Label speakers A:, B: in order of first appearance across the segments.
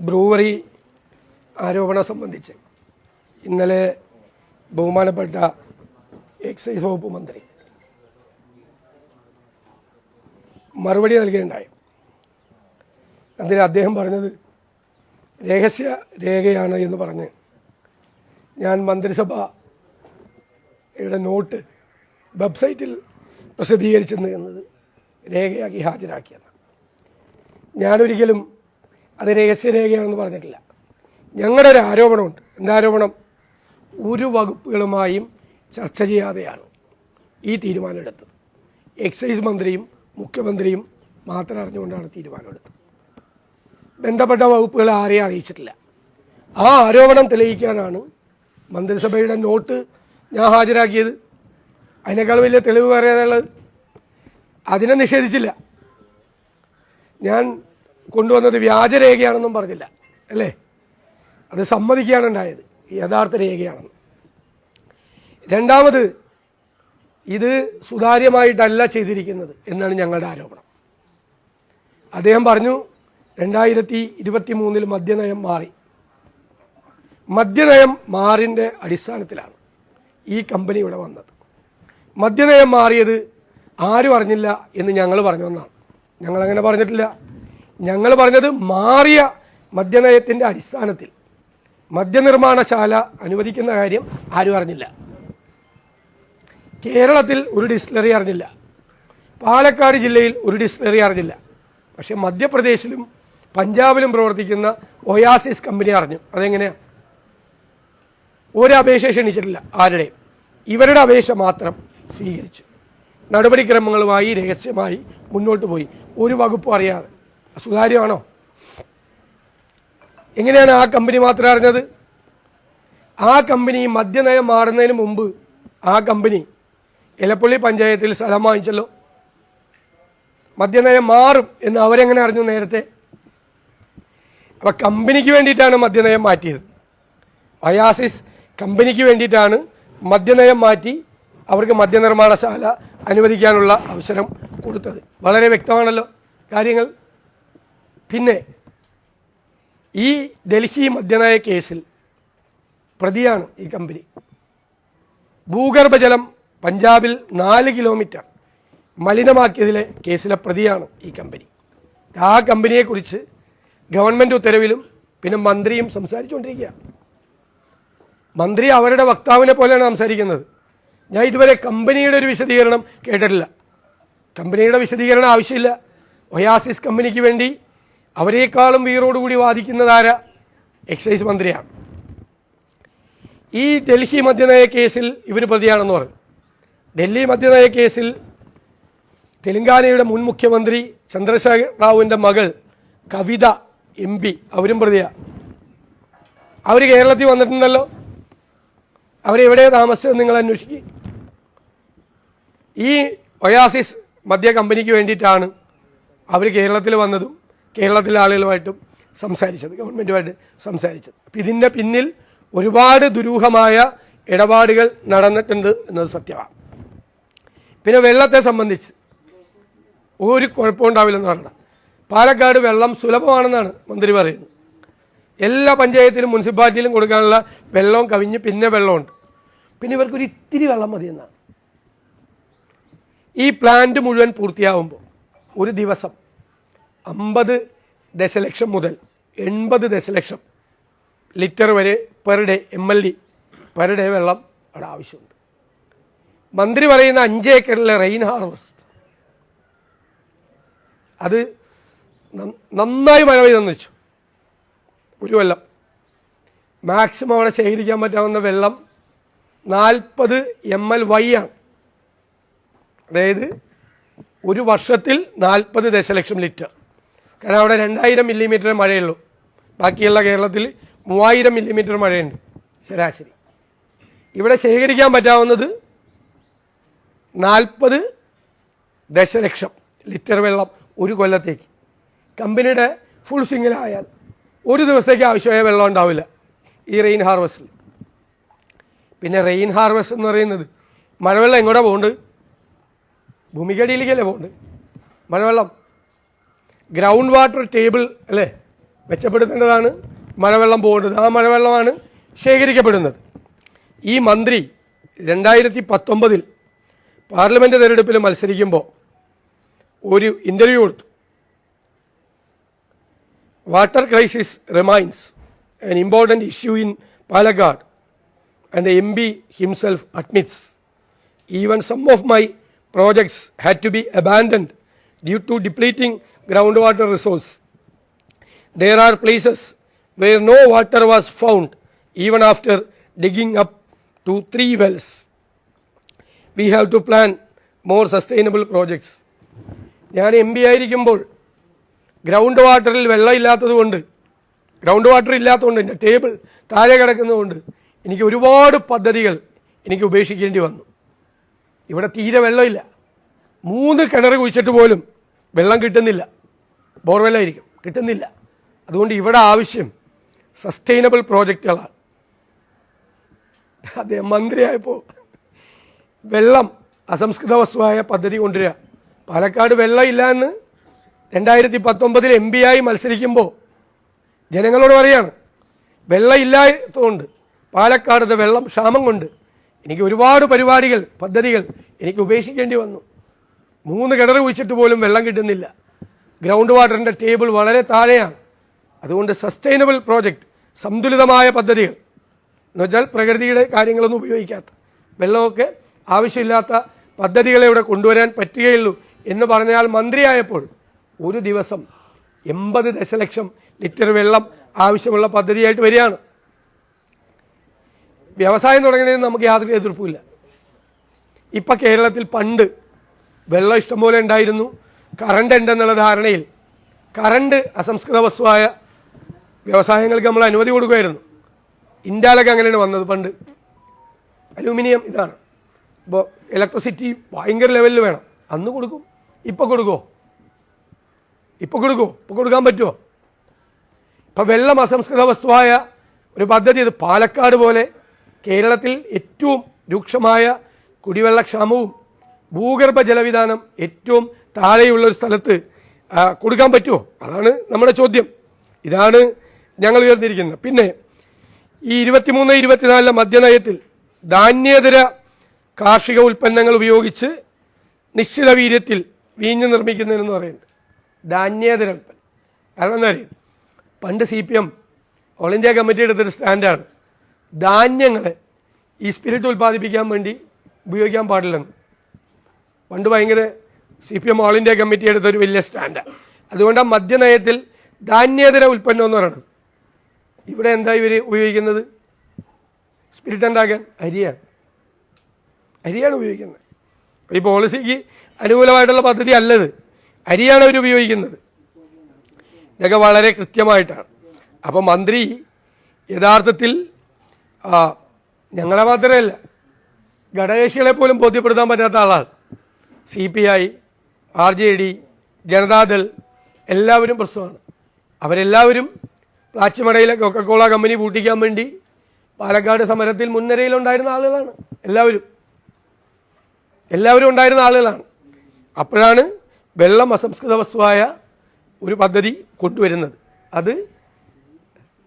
A: Brewery ആരോപണം സംബന്ധിച്ച് ഇന്നലെ ബഹുമാനപ്പെട്ട എക്സൈസ് വകുപ്പ് മന്ത്രി മറുപടി നൽകുകയുണ്ടായി അതിന് അദ്ദേഹം പറഞ്ഞത് രഹസ്യ രേഖയാണ് എന്ന് പറഞ്ഞ് ഞാൻ മന്ത്രിസഭയുടെ നോട്ട് വെബ്സൈറ്റിൽ പ്രസിദ്ധീകരിച്ചെന്ന് എന്നത് രേഖയാക്കി ഹാജരാക്കിയത് ഞാനൊരിക്കലും അത് രഹസ്യരേഖയാണെന്ന് പറഞ്ഞിട്ടില്ല. ഞങ്ങളുടെ ഒരു ആരോപണമുണ്ട്. എന്താരോപണം ഒരു വകുപ്പുകളുമായും ചർച്ച ചെയ്യാതെയാണ് ഈ തീരുമാനമെടുത്തത്. എക്സൈസ് മന്ത്രിയും മുഖ്യമന്ത്രിയും മാത്രം അറിഞ്ഞുകൊണ്ടാണ് തീരുമാനമെടുത്തത്. ബന്ധപ്പെട്ട വകുപ്പുകൾ ആരെയും അറിയിച്ചിട്ടില്ല. ആ ആരോപണം തെളിയിക്കാനാണ് മന്ത്രിസഭയുടെ നോട്ട് ഞാൻ ഹാജരാക്കിയത്. അതിനേക്കാൾ വലിയ തെളിവ് പറയാനുള്ളത് അതിനെ നിഷേധിച്ചില്ല. ഞാൻ കൊണ്ടുവന്നത് വ്യാജരേഖയാണെന്നും പറഞ്ഞില്ല. അല്ലേ? അത് സമ്മതിക്കുകയാണ് ഉണ്ടായത്. യഥാർത്ഥ രേഖയാണെന്ന്. രണ്ടാമത് ഇത് സുതാര്യമായിട്ടല്ല ചെയ്തിരിക്കുന്നത് എന്നാണ് ഞങ്ങളുടെ ആരോപണം. അദ്ദേഹം പറഞ്ഞു രണ്ടായിരത്തി ഇരുപത്തി മൂന്നിൽ മദ്യനയം മാറി. മദ്യനയം മാറിന്റെ അടിസ്ഥാനത്തിലാണ് ഈ കമ്പനി ഇവിടെ വന്നത്. മദ്യനയം മാറിയത് ആരും അറിഞ്ഞില്ല എന്ന് ഞങ്ങൾ പറഞ്ഞു എന്നാണ് ഞങ്ങളങ്ങനെ പറഞ്ഞിട്ടില്ല. ഞങ്ങൾ പറഞ്ഞത് മാറിയ മദ്യനയത്തിന്റെ അടിസ്ഥാനത്തിൽ. മദ്യനിർമ്മാണശാല അനുവദിക്കുന്ന കാര്യം ആരും അറിഞ്ഞില്ല. കേരളത്തിൽ ഒരു ഡിസ്റ്റിലറി അറിഞ്ഞില്ല. പാലക്കാട് ജില്ലയിൽ ഒരു ഡിസ്റ്റിലറി അറിഞ്ഞില്ല. പക്ഷേ മധ്യപ്രദേശിലും പഞ്ചാബിലും പ്രവർത്തിക്കുന്ന ഒയാസിസ് കമ്പനി അറിഞ്ഞു. അതെങ്ങനെയാണ് ഒരു അപേക്ഷ ക്ഷണിച്ചിട്ടില്ല ആരുടെയും. ഇവരുടെ അപേക്ഷ മാത്രം സ്വീകരിച്ചു. നടപടിക്രമങ്ങളുമായി രഹസ്യമായി മുന്നോട്ട് പോയി. ഒരു വകുപ്പും അറിയാതെ. സുതാര്യമാണോ എങ്ങനെയാണ് ആ കമ്പനി മാത്രം അറിഞ്ഞത്? ആ കമ്പനി മദ്യനയം മാറുന്നതിന് മുമ്പ് ആ കമ്പനി ഇലപ്പള്ളി പഞ്ചായത്തിൽ സ്ഥലം വാങ്ങിച്ചല്ലോ. മദ്യനയം മാറും എന്ന് അവരെങ്ങനെ അറിഞ്ഞു നേരത്തെ? അപ്പം കമ്പനിക്ക് വേണ്ടിയിട്ടാണ് മദ്യനയം മാറ്റിയത്. അയാസിസ് കമ്പനിക്ക് വേണ്ടിയിട്ടാണ് മദ്യനയം മാറ്റി അവർക്ക് മദ്യനിർമ്മാണശാല അനുവദിക്കാനുള്ള അവസരം കൊടുത്തത്. വളരെ വ്യക്തമാണല്ലോ കാര്യങ്ങൾ. പിന്നെ ഈ ഡൽഹി മദ്യനയ കേസിൽ പ്രതിയാണ് ഈ കമ്പനി. ഭൂഗർഭജലം പഞ്ചാബിൽ നാല് കിലോമീറ്റർ മലിനമാക്കിയതിലെ കേസിലെ പ്രതിയാണ് ഈ കമ്പനി. ആ കമ്പനിയെക്കുറിച്ച് ഗവൺമെന്റ് ഉത്തരവിലും പിന്നെ മന്ത്രിയും സംസാരിച്ചുകൊണ്ടിരിക്കുകയാണ് മന്ത്രി അവരുടെ വക്താവിനെ പോലെയാണ് സംസാരിക്കുന്നത്. ഞാൻ ഇതുവരെ കമ്പനിയുടെ ഒരു വിശദീകരണം കേട്ടിട്ടില്ല. കമ്പനിയുടെ വിശദീകരണം ആവശ്യമില്ല. ഒയാസിസ് കമ്പനിക്ക് വേണ്ടി അവരെക്കാളും വീറോടുകൂടി വാദിക്കുന്നതാര? എക്സൈസ് മന്ത്രിയാണ്. ഈ ഡൽഹി മദ്യനയ കേസിൽ ഇവർ പ്രതിയാണെന്ന് പറഞ്ഞു. ഡൽഹി മദ്യനയ കേസിൽ തെലങ്കാനയുടെ മുൻ മുഖ്യമന്ത്രി ചന്ദ്രശേഖർ റാവുവിന്റെ മകൾ കവിത എം പി അവരും പ്രതിയാണ് അവർ കേരളത്തിൽ വന്നിട്ടുണ്ടല്ലോ. അവരെവിടെ താമസിച്ചത് നിങ്ങൾ അന്വേഷിക്കും. ഈ ഒയാസിസ് മദ്യ കമ്പനിക്ക് വേണ്ടിയിട്ടാണ് അവർ കേരളത്തിൽ വന്നതും കേരളത്തിലെ ആളുകളുമായിട്ടും സംസാരിച്ചത് ഗവൺമെന്റുമായിട്ട് സംസാരിച്ചത്. അപ്പം ഇതിന്റെ പിന്നിൽ ഒരുപാട് ദുരൂഹമായ ഇടപാടുകൾ നടന്നിട്ടുണ്ട് എന്നത് സത്യമാണ്. പിന്നെ വെള്ളത്തെ സംബന്ധിച്ച് ഒരു കുഴപ്പമുണ്ടാവില്ലെന്ന് പറഞ്ഞാൽ പാലക്കാട് വെള്ളം സുലഭമാണെന്നാണ് മന്ത്രി പറയുന്നത്. എല്ലാ പഞ്ചായത്തിലും മുനിസിപ്പാലിറ്റിയിലും കൊടുക്കാനുള്ള വെള്ളവും കവിഞ്ഞ് പിന്നെ വെള്ളമുണ്ട്. പിന്നെ ഇവർക്കൊരു ഇത്തിരി വെള്ളം മതി എന്നാണ് ഈ പ്ലാന്റ് മുഴുവൻ പൂർത്തിയാവുമ്പോൾ ഒരു ദിവസം അമ്പത് ദശലക്ഷം മുതൽ എൺപത് ദശലക്ഷം ലിറ്റർ വരെ per day M L D. Per day വെള്ളം അവിടെ ആവശ്യമുണ്ട്. മന്ത്രി പറയുന്ന അഞ്ച് ഏക്കറിലെ റെയിൻ ഹാർവസ്റ്റ് അത് നന്നായി മഴ പെയ്തെന്ന് വെച്ചു. ഒരു കൊല്ലം. മാക്സിമം അവിടെ ശേഖരിക്കാൻ പറ്റാവുന്ന വെള്ളം നാൽപ്പത് എം എൽ വൈ ആണ്. അതായത് ഒരു വർഷത്തിൽ നാൽപ്പത് ദശലക്ഷം ലിറ്റർ. കാരണം അവിടെ രണ്ടായിരം മില്ലിമീറ്റർ മഴയുള്ളൂ. ബാക്കിയുള്ള കേരളത്തിൽ മൂവായിരം മില്ലിമീറ്റർ മഴയുണ്ട്. ശരാശരി. ഇവിടെ ശേഖരിക്കാൻ പറ്റാവുന്നത് നാൽപ്പത് ദശലക്ഷം ലിറ്റർ വെള്ളം ഒരു കൊല്ലത്തേക്ക്. കമ്പനിയുടെ ഫുൾ സിംഗിലായാൽ ഒരു ദിവസത്തേക്ക് ആവശ്യമായ വെള്ളം ഉണ്ടാവില്ല ഈ റെയിൻ ഹാർവസ്റ്റിൽ പിന്നെ റെയിൻ ഹാർവസ്റ്റ് എന്ന് പറയുന്നത് മഴവെള്ളം എങ്ങോട്ടാണ് പോകുന്നത് ഭൂമിക്കടിയിലേക്കല്ലേ പോകുന്നത് മഴവെള്ളം ഗ്രൗണ്ട് വാട്ടർ ടേബിൾ അല്ലേ? മെച്ചപ്പെടുത്തേണ്ടതാണ്. മഴവെള്ളം പോകേണ്ടത്. ആ മഴവെള്ളമാണ് ശേഖരിക്കപ്പെടുന്നത്. ഈ മന്ത്രി രണ്ടായിരത്തി പത്തൊമ്പതിൽ പാർലമെന്റ് തെരഞ്ഞെടുപ്പിൽ മത്സരിക്കുമ്പോൾ ഒരു ഇന്റർവ്യൂ കൊടുത്തു. Water crisis remains an important issue in Palakkad and M B himself admits even some of my projects had to be abandoned due to to depleting groundwater resource. There are places where no water was found even after digging up to three wells. We have to plan more sustainable projects. ഞാൻ M P ആയിരിക്കുമ്പോൾ ground വാട്ടറിൽ വെള്ളം ഇല്ലാത്തത് കൊണ്ട് ground water ഇല്ലാത്തതുകൊണ്ട് എന്റെ table താഴെ കിടക്കുന്നതുകൊണ്ട് എനിക്ക് ഒരുപാട് പദ്ധതികൾ എനിക്ക് ഉപേക്ഷിക്കേണ്ടി വന്നു ഇവിടെ തീരെ വെള്ളമില്ല മൂന്ന് കിണർ കുഴിച്ചിട്ട് പോലും വെള്ളം കിട്ടുന്നില്ല ബോർവെല്ലായിരിക്കും. കിട്ടുന്നില്ല. അതുകൊണ്ട് ഇവിടെ ആവശ്യം സസ്റ്റൈനബിൾ പ്രോജക്റ്റുകളാണ്. അദ്ദേഹം മന്ത്രിയായപ്പോൾ വെള്ളം അസംസ്കൃത വസ്തുവായ പദ്ധതി കൊണ്ടുവരിക. പാലക്കാട് വെള്ളം ഇല്ല എന്ന് രണ്ടായിരത്തി പത്തൊമ്പതിൽ എം പി ആയി മത്സരിക്കുമ്പോൾ ജനങ്ങളോട് പറയാണ് വെള്ളം ഇല്ലാത്തതുകൊണ്ട് പാലക്കാടത്തെ വെള്ളം ക്ഷാമം കൊണ്ട് എനിക്ക് ഒരുപാട് പരിപാടികൾ പദ്ധതികൾ എനിക്ക് ഉപേക്ഷിക്കേണ്ടി വന്നു. മൂന്ന് കിണർ കുഴിച്ചിട്ട് പോലും വെള്ളം കിട്ടുന്നില്ല. ഗ്രൗണ്ട് വാട്ടറിന്റെ ടേബിൾ വളരെ താഴെയാണ്. അതുകൊണ്ട് സസ്റ്റൈനബിൾ പ്രോജക്റ്റ് സന്തുലിതമായ പദ്ധതികൾ. എന്നുവെച്ചാൽ പ്രകൃതിയുടെ കാര്യങ്ങളൊന്നും ഉപയോഗിക്കാത്ത വെള്ളമൊക്കെ ആവശ്യമില്ലാത്ത പദ്ധതികളെ ഇവിടെ കൊണ്ടുവരാൻ പറ്റുകയുള്ളൂ എന്ന് പറഞ്ഞാൽ മന്ത്രിയായപ്പോൾ ഒരു ദിവസം എൺപത് ദശലക്ഷം ലിറ്റർ വെള്ളം ആവശ്യമുള്ള പദ്ധതിയായിട്ട് വരികയാണ്. വ്യവസായം തുടങ്ങുന്നതിന് നമുക്ക് യാതൊരു എതിർപ്പുമില്ല. ഇപ്പം കേരളത്തിൽ പണ്ട് വെള്ളം ഇഷ്ടംപോലെ ഉണ്ടായിരുന്നു. കറണ്ട് ഉണ്ടെന്നുള്ള ധാരണയിൽ കറണ്ട് അസംസ്കൃത വസ്തുവായ വ്യവസായങ്ങൾക്ക് നമ്മൾ അനുമതി കൊടുക്കുമായിരുന്നു ഇന്ത്യയിലൊക്കെ അങ്ങനെയാണ് വന്നത് പണ്ട്. അലൂമിനിയം ഇതാണ്. ഇപ്പോൾ ഇലക്ട്രിസിറ്റി ഭയങ്കര ലെവലിൽ വേണം. അന്ന് കൊടുക്കും. ഇപ്പോൾ കൊടുക്കുമോ ഇപ്പോൾ കൊടുക്കുമോ ഇപ്പോൾ കൊടുക്കാൻ പറ്റുമോ ഇപ്പം വെള്ളം അസംസ്കൃത വസ്തുവായ ഒരു പദ്ധതി ഇത് പാലക്കാട് പോലെ കേരളത്തിൽ ഏറ്റവും രൂക്ഷമായ കുടിവെള്ളക്ഷാമവും ഭൂഗർഭ ജലവിധാനം ഏറ്റവും താഴെയുള്ള ഒരു സ്ഥലത്ത് കൊടുക്കാൻ പറ്റുമോ? അതാണ് നമ്മുടെ ചോദ്യം. ഇതാണ് ഞങ്ങൾ ഉയർന്നിരിക്കുന്നത്. പിന്നെ ഈ ഇരുപത്തിമൂന്ന് ഇരുപത്തിനാലിലെ മദ്യനയത്തിൽ ധാന്യേതര കാർഷിക ഉൽപ്പന്നങ്ങൾ ഉപയോഗിച്ച് നിശ്ചിത വീര്യത്തിൽ വീഞ്ഞ് നിർമ്മിക്കുന്നതെന്ന് പറയുന്നത് ധാന്യേതര ഉൽപ്പന്നം. കാരണം എന്താ അറിയാം? പണ്ട് C P M all India committee എടുത്തൊരു സ്റ്റാൻഡാണ്. ധാന്യങ്ങൾ ഈ സ്പിരിറ്റ് ഉൽപ്പാദിപ്പിക്കാൻ വേണ്ടി ഉപയോഗിക്കാൻ പാടില്ലെന്ന്. പണ്ട് ഭയങ്കര C P M all India committee എടുത്തൊരു വലിയ സ്റ്റാൻഡ് അതുകൊണ്ട് മദ്യനയത്തിൽ ധാന്യേതര ഉൽപ്പന്നം എന്ന് പറയുന്നത് ഇവിടെ എന്താ ഇവർ ഉപയോഗിക്കുന്നത്? സ്പിരിറ്റ് ഉണ്ടാക്കാൻ അരിയാണ്. അരിയാണ് ഉപയോഗിക്കുന്നത്. ഈ പോളിസിക്ക് അനുകൂലമായിട്ടുള്ള പദ്ധതി അല്ലത്. അരിയാണ് അവർ ഉപയോഗിക്കുന്നത്. ഇതൊക്കെ വളരെ കൃത്യമായിട്ടാണ്. അപ്പോൾ മന്ത്രി യഥാർത്ഥത്തിൽ ഞങ്ങളെ മാത്രമല്ല ഘടകകക്ഷികളെ പോലും ബോധ്യപ്പെടുത്താൻ പറ്റാത്ത ആളാണ്. C P I R J D Janata Dal എല്ലാവരും പ്രശ്നമാണ്. അവരെല്ലാവരും പ്ലാച്ചിമടയിലെ കൊക്കക്കോള കമ്പനി പൂട്ടിക്കാൻ വേണ്ടി പാലക്കാട് സമരത്തിൽ മുൻനിരയിലുണ്ടായിരുന്ന ആളുകളാണ്. എല്ലാവരും. എല്ലാവരും ഉണ്ടായിരുന്ന ആളുകളാണ്. അപ്പോഴാണ് വെള്ളം അസംസ്കൃത വസ്തുവായ ഒരു പദ്ധതി കൊണ്ടുവരുന്നത്. അത്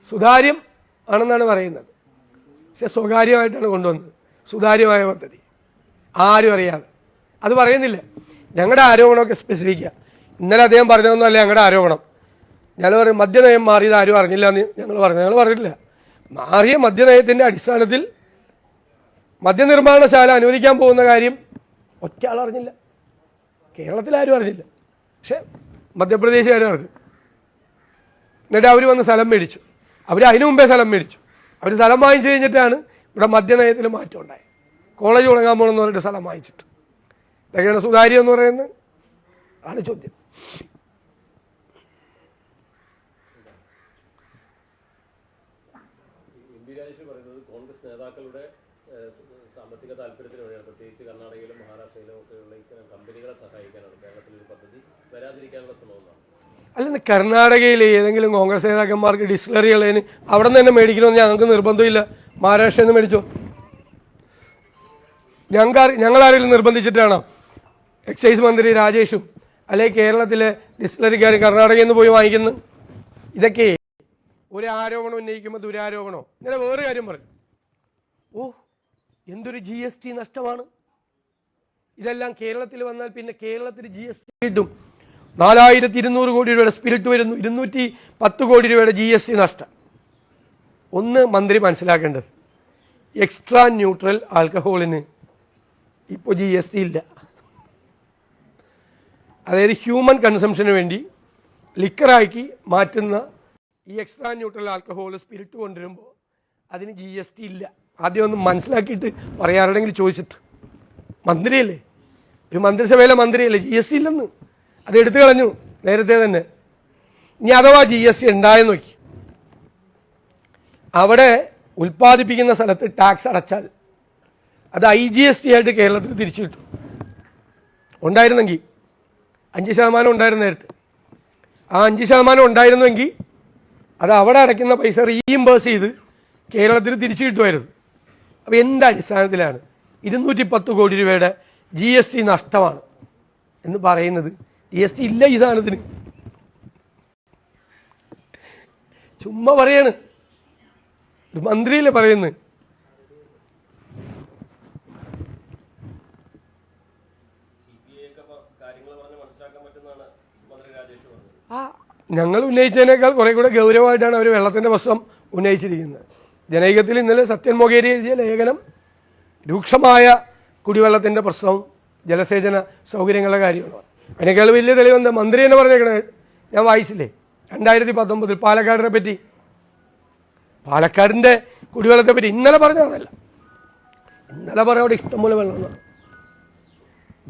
A: സുതാര്യം ആണെന്നാണ് പറയുന്നത്. പക്ഷെ സ്വകാര്യമായിട്ടാണ് കൊണ്ടുവന്നത്. സുതാര്യമായ പദ്ധതി. ആരും അറിയാതെ. അത് പറയുന്നില്ല. ഞങ്ങളുടെ ആരോപണമൊക്കെ സ്പെസിഫിക്ക ഇന്നലെ അദ്ദേഹം പറഞ്ഞതൊന്നുമല്ല ഞങ്ങളുടെ ആരോപണം. ഞങ്ങൾ പറയും മദ്യനയം മാറിയത് ആരും അറിഞ്ഞില്ല എന്ന് ഞങ്ങൾ പറഞ്ഞു. ഞങ്ങൾ പറഞ്ഞില്ല മാറിയ മദ്യനയത്തിന്റെ അടിസ്ഥാനത്തിൽ മദ്യനിർമ്മാണശാല അനുവദിക്കാൻ പോകുന്ന കാര്യം ഒറ്റ ആൾ അറിഞ്ഞില്ല. കേരളത്തിൽ ആരും അറിഞ്ഞില്ല. പക്ഷേ മധ്യപ്രദേശുകാരും അറിഞ്ഞു എന്നിട്ട് അവർ വന്ന് സ്ഥലം മേടിച്ചു. അവർ അതിനു മുമ്പേ സ്ഥലം മേടിച്ചു. അവർ സ്ഥലം വാങ്ങിച്ചു കഴിഞ്ഞിട്ടാണ് ഇവിടെ മദ്യനയത്തിൽ മാറ്റം ഉണ്ടായത്. കോളേജ് തുടങ്ങാൻ പോകണമെന്ന് പറഞ്ഞിട്ട് സ്ഥലം വാങ്ങിച്ചിട്ട്. ഇതൊക്കെയാണ് സുതാര്യം എന്ന് പറയുന്നത്? ആണ് ചോദ്യം.
B: കോൺഗ്രസ് നേതാക്കളുടെ സാമ്പത്തിക താല്പര്യത്തിന് വേണ്ടിയാണ് പ്രത്യേകിച്ച് കർണാടകയിലും മഹാരാഷ്ട്രയിലും ഒക്കെയുള്ള ഇത്തരം കമ്പനികളെ സഹായിക്കാനാണ് കേരളത്തിൽ ഒരു പദ്ധതി വരാതിരിക്കാനുള്ള ശ്രമമെന്നാണ്
A: അല്ലെന്ന് കർണാടകയിലെ ഏതെങ്കിലും കോൺഗ്രസ് നേതാക്കന്മാർക്ക് ഡിസ്റ്റിലറികളതിന് അവിടെ നിന്ന് തന്നെ മേടിക്കണമെന്ന് ഞങ്ങൾക്ക് നിർബന്ധമില്ല. മഹാരാഷ്ട്രയിൽ നിന്ന് മേടിച്ചോ? ഞങ്ങൾ ഞങ്ങളാരെങ്കിലും നിർബന്ധിച്ചിട്ടാണോ? എക്സൈസ് മന്ത്രി രാജേഷും അല്ലെങ്കിൽ കേരളത്തിലെ ഡിസ്റ്റിലറിക്കാർ കർണാടകയിൽ നിന്ന് പോയി വാങ്ങിക്കുന്നു. ഇതൊക്കെ ഒരു ആരോപണം ഉന്നയിക്കുമ്പോൾ ദുരാരോപണോ? ഇങ്ങനെ വേറെ കാര്യം പറഞ്ഞു. ഓ എന്തൊരു ജി എസ് ടി നഷ്ടമാണ്. ഇതെല്ലാം കേരളത്തിൽ വന്നാൽ പിന്നെ കേരളത്തിൽ ജി എസ് ടി കിട്ടും. നാലായിരത്തി ഇരുന്നൂറ് കോടി രൂപയുടെ സ്പിരിറ്റ് വരുന്നു. ഇരുന്നൂറ്റി പത്ത് കോടി രൂപയുടെ ജി എസ് ടി നഷ്ടം. ഒന്ന് മന്ത്രി മനസ്സിലാക്കേണ്ടത്. എക്സ്ട്രാ ന്യൂട്രൽ ആൽക്കഹോളിന് ഇപ്പോൾ ജി എസ് ടി ഇല്ല. അതായത് ഹ്യൂമൻ കൺസംഷന് വേണ്ടി ലിക്കറാക്കി മാറ്റുന്ന ഈ എക്സ്ട്രാ ന്യൂട്രൽ ആൽക്കഹോൾ സ്പിരിറ്റ് കൊണ്ടുവരുമ്പോൾ അതിന് ജി എസ് ടി ഇല്ല. ആദ്യം ഒന്ന് മനസ്സിലാക്കിയിട്ട് പറയാറുണ്ടെങ്കിൽ ചോദിച്ചിട്ട്. മന്ത്രിയല്ലേ? ഒരു മന്ത്രിസഭയിലെ മന്ത്രിയല്ലേ? ജി എസ് ടി ഇല്ലെന്ന്. അത് എടുത്തു കളഞ്ഞു. നേരത്തെ തന്നെ. ഇനി അഥവാ ജി എസ് ടി ഉണ്ടായെന്ന് നോക്കി. അവിടെ ഉൽപ്പാദിപ്പിക്കുന്ന സ്ഥലത്ത് ടാക്സ് അടച്ചാൽ അത് ഐ ജി എസ് ടി ആയിട്ട് കേരളത്തിൽ തിരിച്ചു കിട്ടും. ഉണ്ടായിരുന്നെങ്കിൽ അഞ്ച് ശതമാനം ഉണ്ടായിരുന്ന നേരത്തെ. ആ അഞ്ച് ശതമാനം ഉണ്ടായിരുന്നെങ്കിൽ അത് അവിടെ അടയ്ക്കുന്ന പൈസ റീഇംബേഴ്സ് ചെയ്ത് കേരളത്തിൽ തിരിച്ചു കിട്ടുമായിരുന്നു. അപ്പോൾ എന്ത് അടിസ്ഥാനത്തിലാണ് ഇരുന്നൂറ്റി പത്ത് കോടി രൂപയുടെ ജി എസ് ടി നഷ്ടമാണ് എന്ന് പറയുന്നത്. ജി എസ് ടി ഇല്ല ഈ സാധനത്തിന്. ചുമ്മാ പറയാണ്. ഒരു മന്ത്രിയല്ലേ പറയുന്നത്
B: സി പി ഐ ഒക്കെ കാര്യങ്ങൾ പറഞ്ഞ് മനസ്സിലാക്കാൻ പറ്റുന്നതാണ് മന്ത്രി രാജേഷ് പറഞ്ഞത്
A: ആ ഞങ്ങൾ ഉന്നയിച്ചതിനേക്കാൾ കുറെ കൂടെ ഗൗരവമായിട്ടാണ് അവർ വെള്ളത്തിന്റെ പ്രശ്നം ഉന്നയിച്ചിരിക്കുന്നത്. ജനൈകത്തിൽ ഇന്നലെ സത്യൻ മൊകേരി എഴുതിയ ലേഖനം രൂക്ഷമായ കുടിവെള്ളത്തിന്റെ പ്രശ്നവും ജലസേചന സൗകര്യങ്ങളുടെ കാര്യമാണ്. അതിനേക്കാൾ വലിയ തെളിവെന്താ മന്ത്രി എന്ന് പറഞ്ഞേക്കണേ ഞാൻ വായിച്ചില്ലേ? രണ്ടായിരത്തി പത്തൊമ്പതിൽ പാലക്കാടിനെ പറ്റി. പാലക്കാടിന്റെ കുടിവെള്ളത്തെ പറ്റി ഇന്നലെ പറഞ്ഞതല്ല. ഇന്നലെ പറഞ്ഞ അവിടെ ഇഷ്ടംപോലെ വെള്ളം എന്നാണ്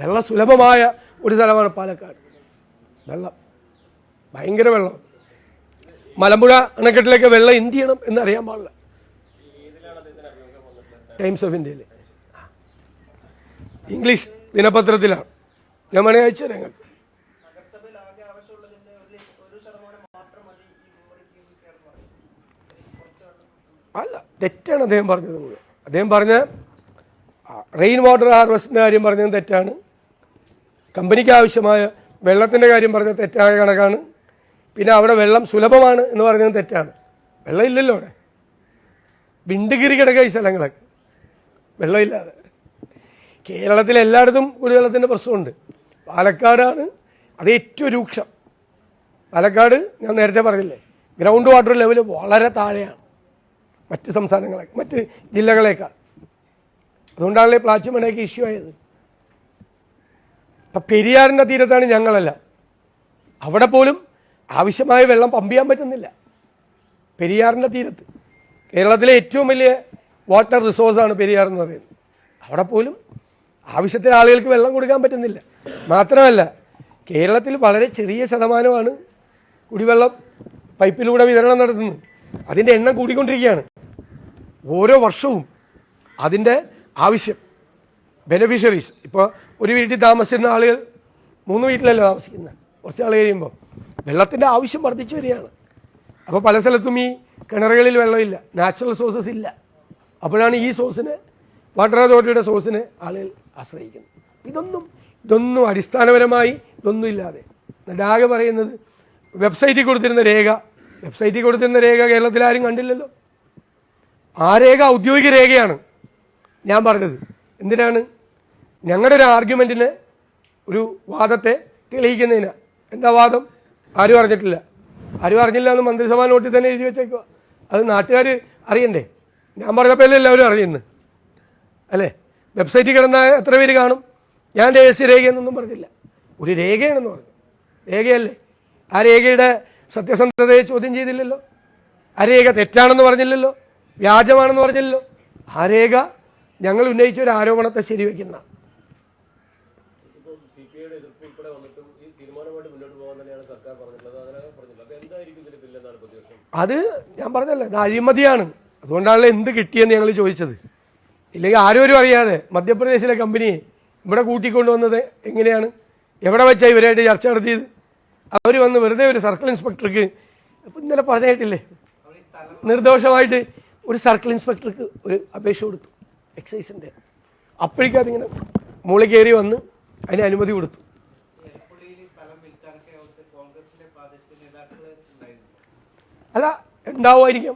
A: വെള്ളം സുലഭമായ ഒരു സ്ഥലമാണ് പാലക്കാട്. വെള്ളം. ഭയങ്കര വെള്ളം. മലമ്പുഴ അണക്കെട്ടിലേക്ക് വെള്ളം എന്ത് ചെയ്യണം എന്നറിയാൻ പാടില്ല. ടൈംസ് ഓഫ് ഇന്ത്യയിൽ ഇംഗ്ലീഷ് ദിനപത്രത്തിലാണ്. ഞാൻ വേണേ അയച്ചു തരാം ഞങ്ങൾക്ക് അല്ല തെറ്റാണ് അദ്ദേഹം പറഞ്ഞത് അദ്ദേഹം പറഞ്ഞ റെയിൻ വാട്ടർ ഹാർവസ്റ്റിന്റെ കാര്യം പറഞ്ഞത് തെറ്റാണ്. കമ്പനിക്ക് ആവശ്യമായ വെള്ളത്തിന്റെ കാര്യം പറഞ്ഞത് തെറ്റായ കണക്കാണ്. പിന്നെ അവിടെ വെള്ളം സുലഭമാണ് എന്ന് പറഞ്ഞത് തെറ്റാണ്. വെള്ളം ഇല്ലല്ലോ അവിടെ. വിണ്ടുകീറി കിടക്കുക ഈ സ്ഥലങ്ങളൊക്കെ. വെള്ളമില്ലാതെ. കേരളത്തിൽ എല്ലായിടത്തും കുടിവെള്ളത്തിന്റെ പ്രശ്നമുണ്ട്. പാലക്കാടാണ് അത് ഏറ്റവും രൂക്ഷം. പാലക്കാട് ഞാൻ നേരത്തെ പറഞ്ഞില്ലേ ഗ്രൗണ്ട് വാട്ടർ ലെവൽ വളരെ താഴെയാണ്. മറ്റ് സംസ്ഥാനങ്ങളെ മറ്റ് ജില്ലകളേക്കാൾ. അതുകൊണ്ടാണല്ലേ പ്ലാച്ചുമണയൊക്കെ ഇഷ്യൂ ആയത്. ഇപ്പം പെരിയാറിന്റെ തീരത്താണ് ഞങ്ങളല്ല. അവിടെ പോലും ആവശ്യമായ വെള്ളം പമ്പ് ചെയ്യാൻ പറ്റുന്നില്ല. പെരിയാറിന്റെ തീരത്ത്. കേരളത്തിലെ ഏറ്റവും വലിയ വാട്ടർ റിസോഴ്സാണ് പെരിയാർ എന്ന് പറയുന്നത്. അവിടെ പോലും ആവശ്യത്തിന് ആളുകൾക്ക് വെള്ളം കൊടുക്കാൻ പറ്റുന്നില്ല. മാത്രമല്ല കേരളത്തിൽ വളരെ ചെറിയ ശതമാനമാണ് കുടിവെള്ളം പൈപ്പിലൂടെ വിതരണം നടത്തുന്നത്. അതിന്റെ എണ്ണം കൂടിക്കൊണ്ടിരിക്കുകയാണ്. ഓരോ വർഷവും അതിന്റെ ആവശ്യം. ബെനഫിഷ്യറീസ്. ഇപ്പോൾ ഒരു വീട്ടിൽ താമസിക്കുന്ന ആളുകൾ മൂന്ന് വീട്ടിലല്ല താമസിക്കുന്നത്? കുറച്ച് നാൾ കഴിയുമ്പോൾ വെള്ളത്തിന്റെ ആവശ്യം വർദ്ധിച്ചു വരികയാണ്. അപ്പോൾ പല സ്ഥലത്തും ഈ കിണറുകളിൽ വെള്ളമില്ല നാച്ചുറൽ സോഴ്സസ് ഇല്ല. അപ്പോഴാണ് ഈ സോഴ്സിനെ വാട്ടർ അതോറിറ്റിയുടെ സോഴ്സിനെ ആളുകൾ ആശ്രയിക്കുന്നത്. ഇതൊന്നും ഇതൊന്നും അടിസ്ഥാനപരമായി ഇതൊന്നും ഇല്ലാതെ. എന്നിട്ട് ആകെ പറയുന്നത് വെബ്സൈറ്റിൽ കൊടുത്തിരുന്ന രേഖ വെബ്സൈറ്റിൽ കൊടുത്തിരുന്ന രേഖ കേരളത്തിൽ ആരും കണ്ടില്ലല്ലോ. ആ രേഖ ഔദ്യോഗിക രേഖയാണ്. ഞാൻ പറഞ്ഞത് എന്തിനാണ്? ഞങ്ങളുടെ ഒരു ആർഗ്യുമെന്റിന് ഒരു വാദത്തെ തെളിയിക്കുന്നതിന്. എന്താ വാദം? ആരും അറിഞ്ഞിട്ടില്ല. ആരും അറിഞ്ഞില്ല എന്ന് മന്ത്രിസഭാ നോട്ടിൽ തന്നെ എഴുതി വെച്ചേക്കുക അത് നാട്ടുകാർ അറിയണ്ടേ? ഞാൻ പറഞ്ഞപ്പോൾ എല്ലാവരും അറിയുന്നു. അല്ലേ? വെബ്സൈറ്റിൽ കിടന്ന എത്ര പേര് കാണും? ഞാൻ രഹസ്യ രേഖയെന്നൊന്നും പറഞ്ഞില്ല. ഒരു രേഖയാണെന്ന് പറഞ്ഞു. രേഖയല്ലേ? ആ രേഖയുടെ സത്യസന്ധതയെ ചോദ്യം ചെയ്തില്ലല്ലോ? ആ രേഖ തെറ്റാണെന്ന് പറഞ്ഞില്ലല്ലോ? വ്യാജമാണെന്ന് പറഞ്ഞില്ലല്ലോ? ആ രേഖ ഞങ്ങൾ ഉന്നയിച്ച ഒരു ആരോപണത്തെ ശരിവെക്കുന്ന അത് ഞാൻ പറഞ്ഞല്ലോ ഇത് അഴിമതിയാണ്. അതുകൊണ്ടാണല്ലോ എന്ത് കിട്ടിയെന്ന് ഞങ്ങൾ ചോദിച്ചത്. ഇല്ലെങ്കിൽ ആരോരും അറിയാതെ മധ്യപ്രദേശിലെ കമ്പനിയെ ഇവിടെ കൂട്ടിക്കൊണ്ടുവന്നത് എങ്ങനെയാണ്? എവിടെ വെച്ചാൽ ഇവരായിട്ട് ചർച്ച നടത്തിയത്? അവർ വന്ന് വെറുതെ ഒരു സർക്കിൾ ഇൻസ്പെക്ടർക്ക് ഇന്നലെ പറഞ്ഞായിട്ടില്ലേ നിർദോഷമായിട്ട് ഒരു സർക്കിൾ ഇൻസ്പെക്ടർക്ക് ഒരു അപേക്ഷ കൊടുത്തു എക്സൈസിന്റെ അപ്പോഴേക്കും അതിങ്ങനെ മുകളിൽ കയറി വന്ന് അതിന് അനുമതി കൊടുത്തു. അല്ല ഉണ്ടാവുമായിരിക്കാം.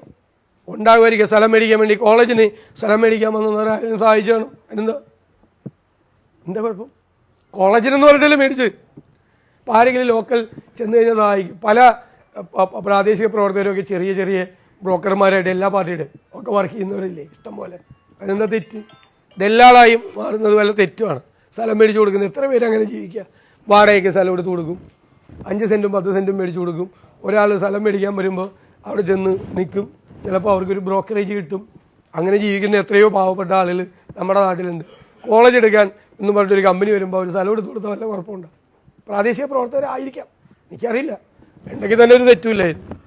A: ഉണ്ടാകുമായിരിക്കും. സ്ഥലം മേടിക്കാൻ വേണ്ടി കോളേജിന് സ്ഥലം മേടിക്കാൻ വന്നവരെ ആരെങ്കിലും സഹായിച്ചാണ്? അതിനെന്താ? എന്താ കുഴപ്പം? കോളേജിനെന്ന് പറഞ്ഞിട്ടല്ലേ മേടിച്ച് അപ്പോൾ ആരെങ്കിലും ലോക്കൽ ചെന്ന് കഴിഞ്ഞാൽ സഹായിക്കും. പല പ്രാദേശിക പ്രവർത്തകരൊക്കെ ചെറിയ ചെറിയ ബ്രോക്കർമാരായിട്ട് എല്ലാ പാർട്ടിയുടെ ഒക്കെ വർക്ക് ചെയ്യുന്നവരില്ലേ? ഇഷ്ടംപോലെ അതിനെന്താ തെറ്റ്? ദല്ലാളായും മാറുന്നത് വല്ല തെറ്റുമാണ്. സ്ഥലം മേടിച്ചു കൊടുക്കുന്നത് എത്ര പേര് അങ്ങനെ ജീവിക്കുക? വാടകയ്ക്ക് സ്ഥലം എടുത്ത് കൊടുക്കും. അഞ്ച് സെന്റും പത്ത് സെന്റും മേടിച്ചു കൊടുക്കും. ഒരാൾ സ്ഥലം മേടിക്കാൻ വരുമ്പോൾ അവിടെ ചെന്ന് നിൽക്കും ചിലപ്പോൾ അവർക്കൊരു ബ്രോക്കറേജ് കിട്ടും. അങ്ങനെ ജീവിക്കുന്ന എത്രയോ പാവപ്പെട്ട ആളുകൾ നമ്മുടെ നാട്ടിലുണ്ട്. കോളേജ് എടുക്കാൻ എന്ന് പറഞ്ഞിട്ടൊരു കമ്പനി വരുമ്പോൾ ഒരു സ്ഥലം എടുത്ത് കൊടുത്താൽ വല്ല കുഴപ്പമുണ്ട്. പ്രാദേശിക പ്രവർത്തകരായിരിക്കാം. എനിക്കറിയില്ല. ഉണ്ടെങ്കിൽ തന്നെ ഒരു തെറ്റുമില്ലായിരുന്നു.